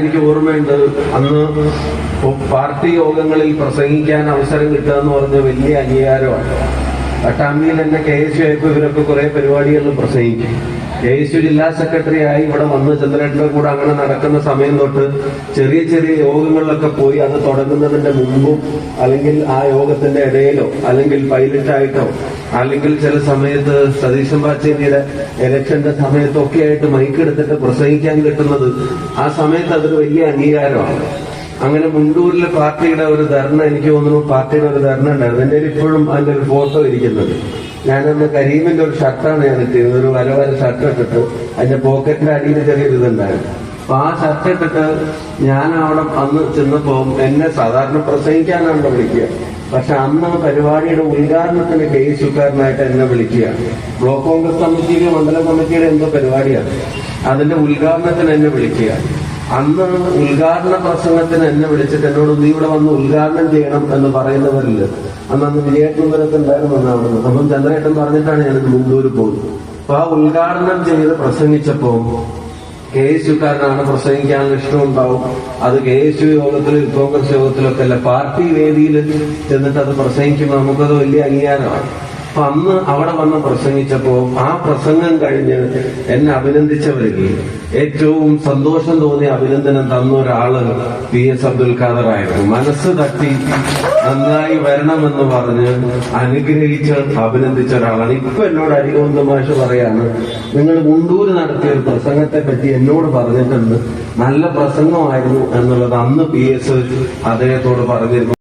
എനിക്ക് ഓർമ്മയുണ്ട് അന്ന് പാർട്ടി യോഗങ്ങളിൽ പ്രസംഗിക്കാൻ അവസരം കിട്ടുക എന്ന് പറഞ്ഞ വലിയ അംഗീകാരമാണ്. പട്ടാമ്പിയിൽ തന്നെ കെ എസ് യു ഇവരൊക്കെ കുറെ പരിപാടികളിൽ പ്രസംഗിക്കും. കെ എസ് യു ജില്ലാ സെക്രട്ടറി ആയി ഇവിടെ വന്ന് ചന്ദ്രേട്ടന്റെ കൂടെ അങ്ങനെ നടക്കുന്ന സമയം തൊട്ട് ചെറിയ ചെറിയ യോഗങ്ങളിലൊക്കെ പോയി അത് തുടങ്ങുന്നതിന്റെ മുമ്പും അല്ലെങ്കിൽ ആ യോഗത്തിന്റെ ഇടയിലോ അല്ലെങ്കിൽ പൈലറ്റായിട്ടോ അല്ലെങ്കിൽ ചില സമയത്ത് സതീശൻ പാച്ചേരിയുടെ ഇലക്ഷന്റെ സമയത്തൊക്കെ ആയിട്ട് മൈക്കെടുത്തിട്ട് പ്രസംഗിക്കാൻ കിട്ടുന്നത് ആ സമയത്ത് അതൊരു വലിയ അംഗീകാരമാണ്. അങ്ങനെ മുണ്ടൂരിലെ പാർട്ടിയുടെ ഒരു ധർണ എനിക്ക് തോന്നുന്നു പാർട്ടിയുടെ ഒരു ധർണ ഉണ്ടായിരുന്നു. എന്റെ ഇപ്പോഴും അതിന്റെ ഒരു ഫോട്ടോ ഇരിക്കുന്നത്. ഞാനന്ന് കരീമിന്റെ ഒരു ഷർട്ടാണ് ഞാൻ ഇട്ടിരുന്നത്. ഒരു വല വല ഷർട്ട് ഇട്ടിട്ട് അതിന്റെ പോക്കറ്റിന്റെ അടിയിൽ ചെറിയൊരു ഇതുണ്ടായിരുന്നു അപ്പൊ ആ ഷർട്ട് ഇട്ടിട്ട് ഞാൻ അവിടെ അന്ന് ചെന്നപ്പോ എന്നെ സാധാരണ പ്രസംഗിക്കാനാണല്ലോ വിളിക്കുക. പക്ഷെ അന്ന് പരിപാടിയുടെ ഉദ്ഘാടനത്തിന് കെ സുക്കാരനായിട്ട് എന്നെ വിളിക്കുക. ബ്ലോക്ക് കോൺഗ്രസ് കമ്മിറ്റിയിലെ മണ്ഡലം കമ്മിറ്റിയുടെ എന്തോ പരിപാടിയാണ്. അതിന്റെ ഉദ്ഘാടനത്തിന് എന്നെ വിളിക്കുക. അന്ന് ഉദ്ഘാടന പ്രസംഗത്തിന് എന്നെ വിളിച്ചിട്ട് എന്നോട് നീ ഇവിടെ വന്ന് ഉദ്ഘാടനം ചെയ്യണം എന്ന് പറയുന്നവരില്ല? അന്ന് അന്ന് വിജയകുമാരത്തുണ്ടായിരുന്നു അവിടുന്ന് അപ്പം ചന്ദ്രേട്ടൻ പറഞ്ഞിട്ടാണ് ഞാൻ മുണ്ടൂര് പോകുന്നത് അപ്പൊ ആ ഉദ്ഘാടനം ചെയ്ത് പ്രസംഗിച്ചപ്പോ കെ എസ് യുക്കാരനാണ് പ്രസംഗിക്കാനുള്ള ഇഷ്ടമുണ്ടാവും. അത് കെ എസ് യു യോഗത്തിലും കോൺഗ്രസ് യോഗത്തിലൊക്കെ അല്ല പാർട്ടി വേദിയിൽ ചെന്നിട്ട് അത് പ്രസംഗിക്കുമ്പോൾ നമുക്കത് വലിയ അംഗീകാരമാണ്. അപ്പൊ അന്ന് അവിടെ വന്ന് പ്രസംഗിച്ചപ്പോ ആ പ്രസംഗം കഴിഞ്ഞ് എന്നെ അഭിനന്ദിച്ചവരിൽ ഏറ്റവും സന്തോഷം തോന്നിയ അഭിനന്ദനം തന്ന ഒരാൾ പി എസ് അബ്ദുൽ ഖാദർ ആയിരുന്നു. മനസ്സ് തട്ടി നന്നായി വരണമെന്ന് പറഞ്ഞ് അനുഗ്രഹിച്ച് അഭിനന്ദിച്ച ഒരാളാണ്. ഇപ്പൊ എന്നോട് അരികോന്ത മാഷ് പറയാണ് നിങ്ങൾ മുണ്ടൂര് നടത്തിയ ഒരു പ്രസംഗത്തെ പറ്റി എന്നോട് പറഞ്ഞിട്ടുണ്ട്. നല്ല പ്രസംഗമായിരുന്നു എന്നുള്ളത് അന്ന് പി എസ് അദ്ദേഹത്തോട് പറഞ്ഞിരുന്നു.